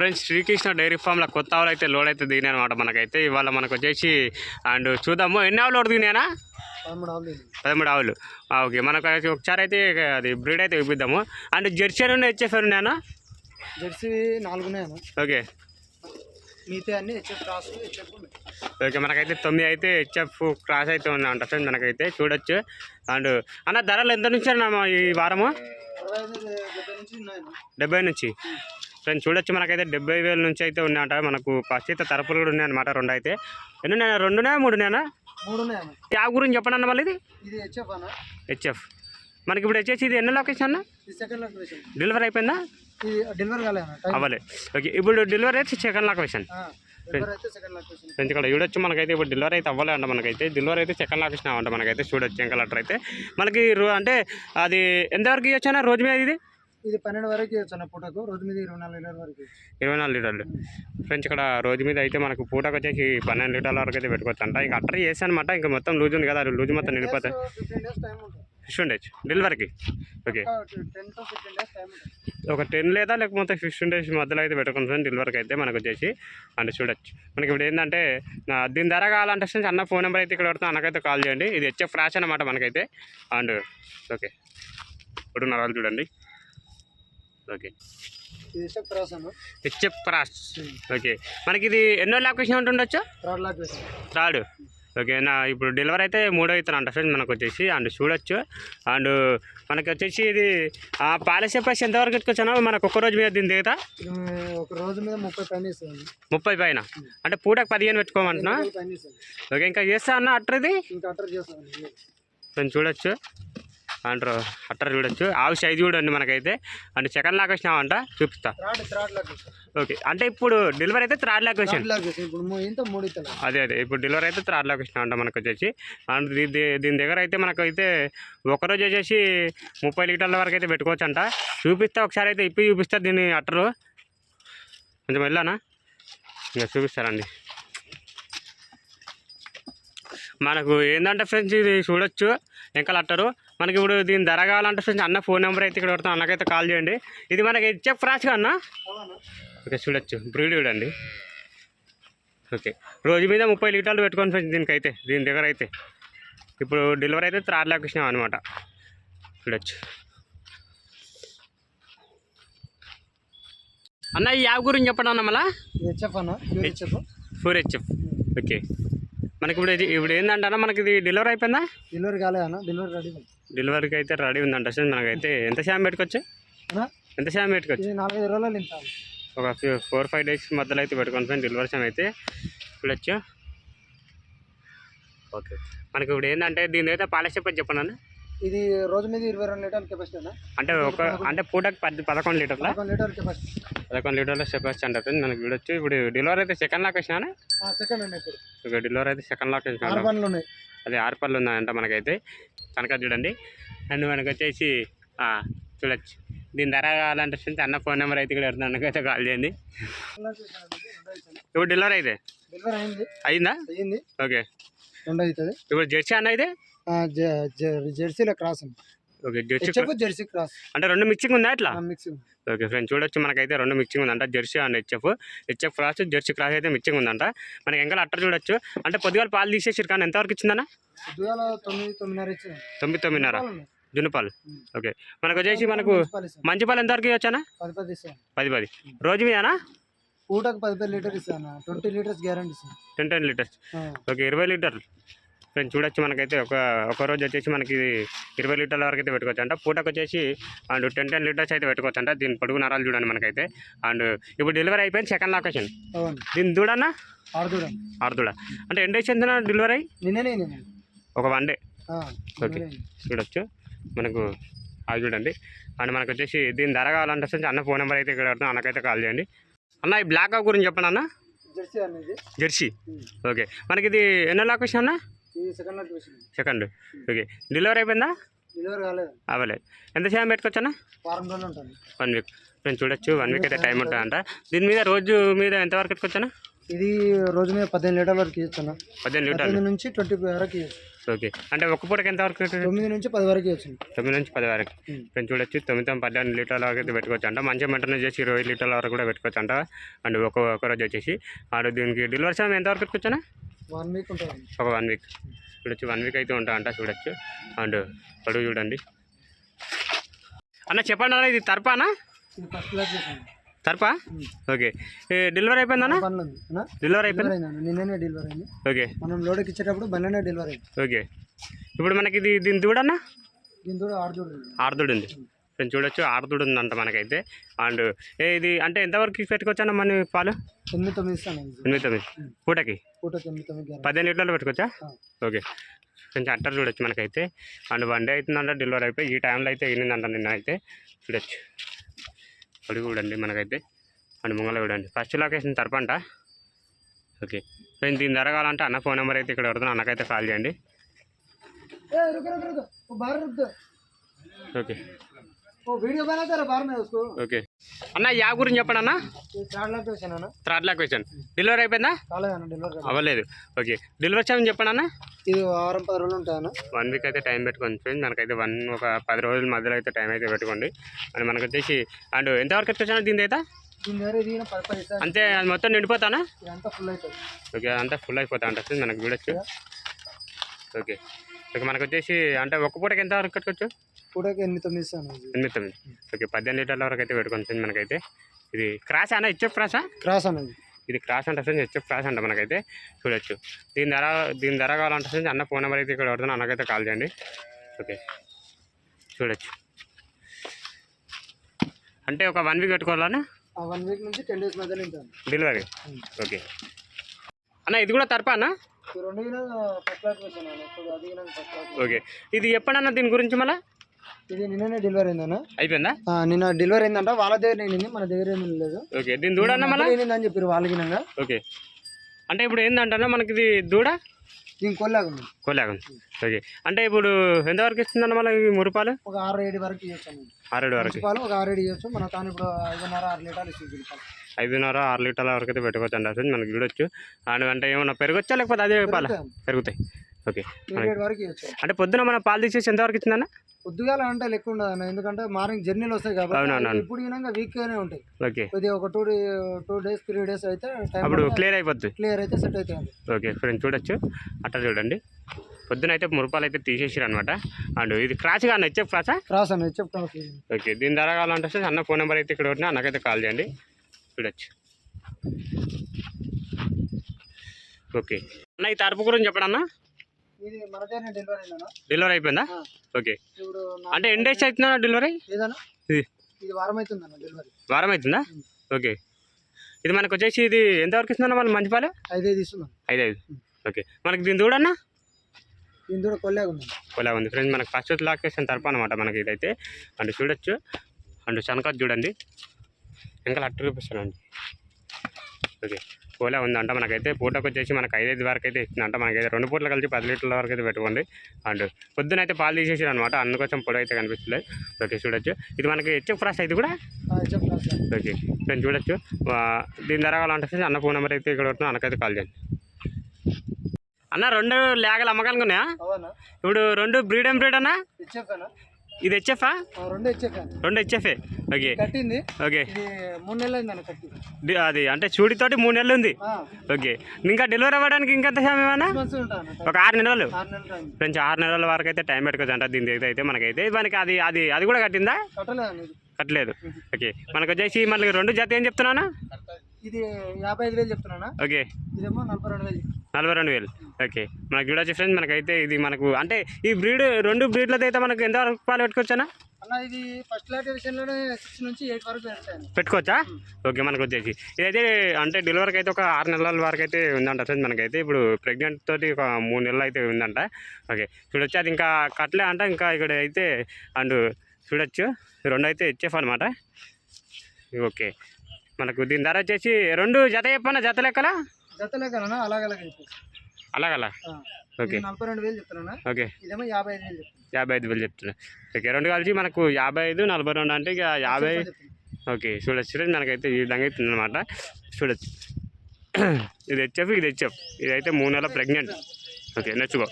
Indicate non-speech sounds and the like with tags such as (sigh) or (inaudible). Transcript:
Friends Srikrishna dairy ఫామ్లో కొత్త ఆవులు అయితే లోడ్ అయితే దిగినాయి అనమాట మనకైతే. ఇవాళ మనకు వచ్చేసి అండ్ చూద్దాము ఎన్ని ఆవులు లోడ్ దిగినాయనా? పదమూడు ఆవులు ఓకే మనకు అయితే ఒకసారి అయితే అది బ్రీడ్ అయితే ఇప్పిద్దాము అండ్ జెర్సీ అని హెచ్ఎఫ్ ఉన్నాయనా జెర్సీ నాలుగు ఉన్నాయన్న. ఓకే. మిగతా అన్ని హెచ్ఎఫ్ క్రాస్ హెచ్ఎఫ్ ఉన్నాయి. ఓకే మనకైతే తొమ్మిది అయితే హెచ్ఎఫ్ క్రాస్ అయితే ఉన్నాయంట ఫ్రెండ్ మనకైతే చూడొచ్చు. అండ్ అన్న ధరలు ఎంత నుంచి అన్న ఈ వారము? ఉన్నాయన్న డెబ్బై నుంచి. ఫ్రెండ్స్ చూడొచ్చు మనకైతే డెబ్బై వేల నుంచి అయితే ఉన్నాయంట. మనకు పచ్చిత తరపులు కూడా ఉన్నాయన్నమాట రెండు అయితే ఎన్ని రెండునా మూడునేనా యా గురించి చెప్పండి అన్న మళ్ళీ ఇది? హెచ్ఎఫ్ అన్న. హెచ్ఎఫ్ మనకి ఇప్పుడు వచ్చేసి ఇది ఎన్ని లొకేషన్ అన్న ఇది సెకండ్ లొకేషన్ డెలివరీ అయిపోయిందా? అన్న అవ్వలే. ఓకే ఇప్పుడు డెలివరీ అయితే సెకండ్ లొకేషన్ ఫ్రెండ్స్ ఇక్కడ చూడొచ్చు మనకైతే ఇప్పుడు డెలివరీ అయితే అవ్వలే అంట మనకైతే. డెలివరీ అయితే సెకండ్ లొకేషన్ అవ్వంట మనకైతే చూడొచ్చు ఇంకా లెటర్ అయితే. మనకి అంటే అది ఎంతవరకు ఇవ్వచ్చా రోజు మీద ఇది? ఇది పన్నెండు వరకు ఇవ్వచ్చు అన్న పూటకు? రోజు మీద ఇరవై నాలుగు లీటర్ వరకు. ఇరవై నాలుగు లీటర్లు. ఫ్రెండ్స్ ఇక్కడ రోజు మీద అయితే మనకు పూటకు వచ్చేసి పన్నెండు లీటర్ల వరకు అయితే పెట్టుకోవచ్చు అంట ఇంకా అట్టర్ చేసి అనమాట ఇంకా మొత్తం లూజ్ ఉంది కదా లూజ్ మొత్తం నిండిపోతాయి ఫిఫ్టీన్ డేస్ డెలివరీకి? ఓకే. ఒక టెన్ లేదా లేకపోతే ఫిఫ్టీన్ డేస్ మధ్యలో అయితే పెట్టుకుంటాం డెలివరీకి అయితే మనకు వచ్చేసి అంటే చూడొచ్చు. మనకి ఇప్పుడు ఏంటంటే దీని ధర కావాలంటే ఫ్రెండ్స్ అన్న ఫోన్ నెంబర్ అయితే ఇక్కడ పెడతాం అన్నకైతే కాల్ చేయండి. ఇది హెచ్ఎఫ్ ఫ్రాష్ అనమాట మనకైతే. And okay. ఇప్పుడు నరాలు చూడండి. ఓకే. HF cross okay. మనకి ఇది ఎన్నో లొకేషన్ ఉంటుండొచ్చు? థర్డ్ ఓకే నా ఇప్పుడు డెలివరీ అయితే మూడో అవుతాను అంట ఫ్రెండ్ మనకు వచ్చేసి అండ్ చూడొచ్చు. అండ్ మనకి వచ్చేసి ఇది ఆ పాలసీ ప్రైస్ ఎంతవరకు ఎత్తుకొచ్చానో మనకు ఒక్క రోజు మీద దీని దిగుతా? ఒక రోజు మీద ముప్పై పైన ముప్పై పైన. అంటే పూటకు పదిహేను పెట్టుకోమంటున్నా? ఓకే ఇంకా చేస్తా అన్న అట్రది ఇంకా అటర్ చేస్తాను. చూడొచ్చు. అంటారు అట్టర్ చూడొచ్చు. ఆవు సైజు చూడండి మనకైతే. అంటే సెకండ్ లాక్ వచ్చినామంట చూపిస్తా. ఓకే. అంటే ఇప్పుడు డెలివరీ అయితే థర్డ్ లాక్ ఇతల అదే అదే. ఇప్పుడు డెలివరీ అయితే థర్డ్ లాక్ వచ్చినామంట మనకు వచ్చేసి. అండ్ దీని దగ్గర అయితే మనకు అయితే ఒకరోజు వచ్చేసి ముప్పై లీటర్ల వరకు అయితే పెట్టుకోవచ్చు అంట చూపిస్తా ఒకసారి అయితే ఇప్పి చూపిస్తా దీని అట్టరు కొంచెం వెళ్ళానా? ఇంకా చూపిస్తారండి మనకు ఏంటంటే ఫ్రెండ్స్ ఇది చూడొచ్చు. వెంకలు అట్టరు మనకి ఇప్పుడు దీని ధర కావాలంటే ఫ్రెండ్స్ అన్న ఫోన్ నెంబర్ అయితే ఇక్కడ పెడతాం. అన్నకైతే కాల్ చేయండి. ఇది మనకి చెక్ ఫ్రాష్గా అన్న? ఓకే చూడొచ్చు. బ్రీడ్ చూడండి. ఓకే. రోజు మీద ముప్పై లీటర్లు పెట్టుకొని ఫ్రెండ్స్ దీనికైతే దీని దగ్గర అయితే. ఇప్పుడు డెలివరీ అయితే త్రాడ్ లాక్ ఇచ్చినాం అనమాట చూడొచ్చు. అన్న ఈ యాప్ గురించి చెప్పండి అన్న మళ్ళా? హెచ్ఎఫ్ అన్న ఫోర్ హెచ్ఎఫ్. ఓకే. మనకి ఇప్పుడు ఇది ఇప్పుడు ఏంటంటే అన్న మనకి ఇది డెలివరీ అయిపోయిందా? డెలివరీ కాలే అన్న డెలివరీ రెడీ. డెలివరీకి అయితే రెడీ ఉందంట. అసలు మనకైతే ఎంత శాతం పెట్టుకోవచ్చు? ఎంత శాతం పెట్టుకోవచ్చు? నాలుగైదు రోజులు ఒక ఫోర్ ఫైవ్ డేస్ మధ్యలో అయితే పెట్టుకోండి ఫ్రెండ్ డెలివరీ టైం అయితే చూడొచ్చు ఓకే. మనకి ఇప్పుడు ఏంటంటే దీని అయితే పాలసీ చెప్పని చెప్పండి అన్న. ఇది రోజు మీద ఇరవై రెండు లీటర్ కెపాసిటీ అంటే ఒక అంటే పూటకి పది పదకొండు లీటర్ల? పదకొండు లీటర్ కెపాసిటీ పదకొండు లీటర్ల కెపాసిటీ అంటే మనకి చూడొచ్చు ఇప్పుడు డెలివరీ అయితే సెకండ్ లాక్ వచ్చినా సెకండ్ ఇప్పుడు. డెలివరీ అయితే సెకండ్ లాక్ వచ్చిన అది ఆరు పళ్ళు ఉన్నాయంట మనకైతే. కనుక చూడండి. అండ్ మనకి వచ్చేసి చూడొచ్చు. దీని ధర కావాలంటే ఫ్రెండ్స్ అన్న ఫోన్ నెంబర్ అయితే ఇక్కడ అన్నకైతే కాల్ చేయండి. ఇప్పుడు డెలివరీ అయితే? అయింది. అయిందా? ఓకే. ఇప్పుడు జెర్సీ అన్న అయితే? జెర్సీలో క్రాస్ ఉంది. Okay Jersey HF Jersey cross. అంటే రెండు మిక్సింగ్ ఉందా ఇట్లా మిక్సింగ్. ఓకే ఫ్రెండ్స్ చూడొచ్చు మనకైతే రెండు మిక్సింగ్ ఉందంట Jersey and HF. HF cross Jersey cross అయితే మిక్సింగ్ ఉందంట. మనకి ఇంకా అట్టర్ చూడొచ్చు. అంటే పొద్దుగాల పాలు తీసేసి కానీ ఎంతవరకు ఇచ్చిందన్న? తొమ్మిది తొమ్మిదిన్నర తొమ్మిది తొమ్మిదిన్నర. జున్నుపాలు. ఓకే మనకు వచ్చేసి మనకు మంచి పాలు ఎంతవరకు ఇవ్వచ్చానా పది పది పది రోజు మీదనా? పూటకు పది పది లీటర్ ఇస్తాను. ట్వంటీ లీటర్స్ గ్యారంటీ ఇస్తాను. Ten ten litres. ఓకే ఇరవై లీటర్లు. ఫ్రెండ్స్ చూడొచ్చు మనకైతే ఒక ఒక రోజు వచ్చేసి మనకి ఇరవై లీటర్ల వరకు అయితే పెట్టుకోవచ్చు అంట. పూటకు వచ్చేసి అండ్ టెన్ టెన్ లీటర్స్ అయితే పెట్టుకోవచ్చు అంట. దీని పొడుగు నరాలు చూడండి మనకైతే. అండ్ ఇప్పుడు డెలివరీ అయిపోయింది సెకండ్ లొకేషన్ దీని దూడన్నా ఆరుదూడ. అంటే ఎన్ని డేస్ చెందిన డెలివరీ ఒక వన్ డే ఓకే. చూడొచ్చు. మనకు అది చూడండి. అండ్ మనకు వచ్చేసి దీని ధర కావాలంటే అన్న ఫోన్ నెంబర్ అయితే ఇక్కడ పెడతాం. అన్నకైతే కాల్ చేయండి. అన్న ఈ బ్లాక్ గురించి చెప్పండి అన్న. జెర్సీ ఓకే మనకి ఇది ఎన్నో లొకేషన్ అన్న? సెకండ్. ఓకే. డెలివరీ అయిపోయిందా? డెలివరీ కాలేదు. అవ్వలే ఎంత సేపు పెట్టుకోవచ్చా వన్ వీక్ నేను చూడొచ్చు. వన్ వీక్ అయితే టైం ఉంటుందంట. దీని మీద రోజు మీద ఎంతవరకు పెట్టుకోవచ్చా ఇది రోజు మీద పదిహేను లీటర్ల వరకు ఇస్తాను. పద్దెనిమిది లీటర్లు. పదిహేను నుంచి ట్వంటీ వరకు ఓకే. అంటే ఒక్క పూటకి ఎంత వరకు? తొమ్మిది నుంచి పది వరకు వచ్చింది తొమ్మిది నుంచి పది వరకు. ఫ్రెండ్స్ చూడొచ్చు తొమ్మిది తొమ్మిది పద్దెనిమిది లీటర్ల వరకు అయితే పెట్టుకోవచ్చు అంట. మంచిగా మెయింటైన్ చేసి ఇరవై లీటర్ల వరకు కూడా పెట్టుకోవచ్చు అంట. అండ్ ఒక ఒక రోజు వచ్చేసి అండ్ దీనికి డెలివరీ సమయం ఎంత వరకు పెట్టుకోవచ్చా వన్ వీక్ ఉంటుంది ఒక వన్ వీక్. చూడొచ్చు వన్ వీక్ అయితే ఉంటా అంట చూడొచ్చు. అండ్ అడుగు చూడండి. అన్న చెప్పండి అన్న ఇది తర్పానా? ఫస్ట్ క్లాస్ తర్పా ఓకే. డెలివరీ అయిపోయిందన్న అయిపోయింది డెలివరీ అయింది నిన్ననే డెలివరీ అయింది. ఓకే. మనం లోడ్కి ఇచ్చేటప్పుడు బండినే డెలివరీ అయింది. ఓకే. ఇప్పుడు మనకి ఇది దీని దూడన్నా దీని ఆర్దుడు ఉంది. కొంచెం చూడొచ్చు ఆర్దుడు ఉందంట మనకైతే. అండ్ ఏ ఇది అంటే ఎంతవరకు పెట్టుకోవచ్చా మన పాలు? తొమ్మిది తొమ్మిది ఎనిమిది తొమ్మిది పూటకి? తొమ్మిది పదిహేను లీటర్లు పెట్టుకోవచ్చా. ఓకే. కొంచెం అట్టర్ చూడొచ్చు మనకైతే. అండ్ వన్ డే అవుతుందంట డెలివరీ అయిపోయి ఈ టైంలో అయితే వెళ్ళిందంట నిన్న అయితే. చూడొచ్చు. అడుగు చూడండి మనకైతే. అండ్ ముంగల చూడండి ఫస్ట్ లొకేషన్ తరపంట. ఓకే నేను దీని జరగాలంటే అన్న ఫోన్ నెంబర్ అయితే ఇక్కడ పెడుతున్నా. అన్నకైతే కాల్ చేయండి. ఓకే वीडियो बनाता रहा बाहर में उसको ఓకే అన్న యా గురించి చెప్పండి అన్న ये चार लाख पैसे ना థర్డ్ లాక్ క్వశ్చన్ డెలివరీ అయిపోయిందా కాలేదన్న డెలివరీ అవ్వలేదు ఓకే డెలివరీ టైం చెప్పండి అన్న ఇది వారం పది రోజులు ఉంటాయన్న వన్ వీక్ అయితే టైం పెట్టుకోండి ఫ్రెండ్స్ మనకైతే వన్ ఒక పది రోజుల మధ్యలో అయితే టైం అయితే పెట్టుకోండి అండ్ మనకు వచ్చేసి అండ్ ఎంతవరకు వచ్చాను దీని అయితే దీని దగ్గర ఇది పది పది ఇస్తారు అంతే అది మొత్తం నిండిపోతానా ఇదంతా ఫుల్ అవుతుంది ఓకే అంతా ఫుల్ అయిపోతా అంట ఫ్రెండ్స్ మనకు వీడొచ్చు ఓకే ఓకే మనకు వచ్చేసి అంటే ఒక్క పూటకి ఎంత వరకు కట్టుకోవచ్చు పూటకి ఎనిమిది తొమ్మిది ఇస్తాను ఎనిమిది తొమ్మిది. ఓకే పద్దెనిమిది లీటర్ల వరకు అయితే ఫ్రెండ్స్ మనకైతే. ఇది క్రాస్ అన్న హెచ్ఎఫ్ క్రాసా? క్రాస్ అన్నది ఇది. క్రాస్ అంట హెచ్ఎఫ్ క్రాస్ అంట మనకైతే. చూడొచ్చు. దీని ధర దీని ధర కావాలంటే అన్న ఫోన్ నెంబర్ అయితే ఇక్కడ పడుతున్నా అన్నకైతే కాల్ చేయండి. ఓకే. చూడొచ్చు. అంటే ఒక వన్ వీక్ పెట్టుకోవాలన్నా ఆ వన్ వీక్ నుంచి టెన్ డేస్ మధ్యలో డెలివరీ. ఓకే. అన్న ఇది కూడా తరపా అన్న? ఓకే. ఇది ఎప్పుడన్నా దీని గురించి మళ్ళీ? ఇది నిన్ననే డెలివరీ అయిందన్న. అయిపోయిందా? నిన్న డెలివరీ అయిందంట. వాళ్ళ దగ్గర నిండింది మన దగ్గర ఏమీ లేదు. ఓకే దీని దూడ అన్న మళ్ళీ అని చెప్పారు వాళ్ళకి గినంగా. ఓకే. అంటే ఇప్పుడు ఏంటంటే మనకి ఇది దూడ? దీని కొల్లాగుంది కోలాగం ఓకే. అంటే ఇప్పుడు ఎంతవరకు ఇస్తుందన్న మళ్ళీ ఈ మురుపాలు? ఒక ఆరు ఏడు వరకు ఇవ్వచ్చు ఆరేడు వరకు. పాలు ఒక ఆరు ఏడు ఇవ్వచ్చు మన తాను ఇప్పుడు ఐదున్నర ఆరు లీటర్లు ఇస్తుంది ఐదున్నర ఆరు లీటర్ల వరకు అయితే పెట్టుకోవచ్చు అండి అసలు. మనకి చూడొచ్చు. అండ్ అంటే ఏమన్నా పెరగొచ్చా లేకపోతే అదే పాల? పెరుగుతాయి ఓకే. ఏడు ఏడు అంటే పొద్దున మన పాలు తీసేసి ఎంతవరకు ఇచ్చిందన్న పొద్దుగాల అంటే లెక్క ఉండదు అన్న. ఎందుకంటే మార్నింగ్ జర్నీలు వస్తాయి కాబట్టి. ఇప్పుడు వినంగా వీక్ గానే ఉంటాయి. ఓకే. కొద్దిగా ఒక two two days three days అయితే అప్పుడు క్లియర్ అయిపోద్ది. క్లియర్ అయితే సెట్ అవుతాయి ఓకే ఫ్రెండ్స్ చూడొచ్చు. అట్లా చూడండి. పొద్దున అయితే మురుపాలు అయితే తీసేసారు అనమాట అండ్ ఇది క్రాచ్ కానీ హెచ్ఎఫ్ క్రాచా క్రాస్ అన్న చెప్తాను ఓకే దీని ధర కావాలంటే అన్న ఫోన్ నెంబర్ అయితే ఇక్కడ ఉంటే అన్నకైతే కాల్ చేయండి. చూడొచ్చు. ఓకే. అన్న ఈ తరపు గురించి చెప్పడన్నా? ఇది మన దగ్గర డెలివరీ అయిందన్న డెలివరీ అయిపోయిందా. ఓకే. ఇప్పుడు నా- అంటే ఎన్ని డేస్ అవుతుందా డెలివరీ? ఏదన్నా? ఇది. ఇది వారం అవుతుందన్న డెలివరీ. వారం అవుతుందా ఓకే. ఇది మనకు వచ్చేసి ఇది ఎంతవరకు ఇస్తుందన్న వాళ్ళు మంచి పాలు? ఐదు ఐదు ఓకే. మనకి దీని దూడన్నా? దీని కూడా కొల్లాగా ఉంది. ఇలా ఉంది. ఫ్రెండ్స్ మనకు ఫస్ట్ లాకేషన్ తరపు అనమాట మనకి ఇదైతే. అండ్ చూడొచ్చు. అండ్ శనకాత్ చూడండి ఇంకా అట్టు చూపిస్తానండి. ఓకే. కోలా ఉందంట. మనకైతే పూటకు వచ్చేసి మనకు ఐదైదు వరకు అయితే ఇస్తుందంట. మనకైతే రెండు పూటలు కలిసి పది లీటర్ల వరకు అయితే పెట్టుకోండి. అండ్ పొద్దున అయితే పాలు తీసేసారు అనమాట అందుకోసం పొడి అయితే కనిపిస్తుంది. ఓకే చూడొచ్చు. ఇది మనకి హెచ్ఎఫ్ ఫ్రాస్ అయితే కూడా. ఓకే నేను చూడొచ్చు. దీని ధర కావాలంటే అన్న ఫోన్ నెంబర్ అయితే ఇక్కడ ఉంటుంది అన్నకైతే కాల్ చేయండి. అన్న రెండు లేగలు అవునా? ఇప్పుడు రెండు బ్రీడ్ ఏం బ్రీడ్ అన్న? ఇది హెచ్ఎఫా ఆ, రెండు హెచ్ఎఫ్ రెండు హెచ్ఎఫే ఓకే కట్టింది. ఓకే మూడు నెలలు కట్టి. అది అంటే చూడితోటి మూడు నెలలు ఉంది. ఓకే ఇంకా డెలివరీ అవ్వడానికి ఇంకెంత సమయం ఉంటాను ఒక ఆరు నెలలు. ఫ్రెండ్స్ ఆరు నెలల వరకు అయితే టైం పెట్టుకోవచ్చు అంట దీని దగ్గర అయితే మనకైతే. మనకి అది అది అది కూడా కట్టిందా? కట్టలేదు. ఓకే మనకు వచ్చేసి మళ్ళీ రెండు జత ఏం చెప్తున్నానా ఇది యాభై ఐదు వేలు చెప్తున్నానా? ఓకే ఇదేమో నలభై రెండు వేలు. నలభై రెండు వేలు. ఓకే. మనకి చూడొచ్చు ఫ్రెండ్స్ మనకైతే ఇది మనకు అంటే ఈ బ్రీడ్ రెండు బ్రీడ్లతో అయితే మనకు ఎంత వరకు పాలు పెట్టుకోవచ్చా అన్న ఇది ఫస్ట్ లాట్ విషయంలోనే సిక్స్ నుంచి ఎయిట్ వరకు పెడతాను పెట్టుకోవచ్చా? ఓకే మనకు వచ్చేసి. ఇదైతే అంటే డెలివరీకి అయితే ఒక ఆరు నెలల వరకు అయితే ఉందంట ఫ్రెండ్స్ మనకైతే. ఇప్పుడు ప్రెగ్నెంట్ తోటి ఒక మూడు నెలలు అయితే ఉందంట. ఓకే చూడొచ్చు. అది ఇంకా కట్టలే అంట ఇంకా ఇక్కడ అయితే అండ్ చూడొచ్చు. రెండు అయితే హెచ్ఎఫ్ అనమాట ఓకే మనకు దీని ధర వచ్చేసి రెండు జత చెప్పన్నా జత లెక్కలా? జతలే కన్నా అలాగ అలాగే ఆ. ఓకే. ఇది నలభై రెండు వేలు చెప్తున్నా ఓకే. ఇదేమో యాభై ఐదు వేలు చెప్తున్నా. యాభై ఐదు వేలు చెప్తున్నా. ఓకే రెండు కలిసి మనకు యాభై ఐదు నలభై రెండు అంటే ఇక యాభై ఓకే చూడొచ్చు మనకైతే ఈ విధంగా అవుతుంది అనమాట చూడొచ్చు. (clears throat) ఇది హెచ్ఎఫ్ ఇది హెచ్ఎఫ్. ఇదైతే మూడు నెలల ప్రెగ్నెంట్. ఓకే నచ్చుకో.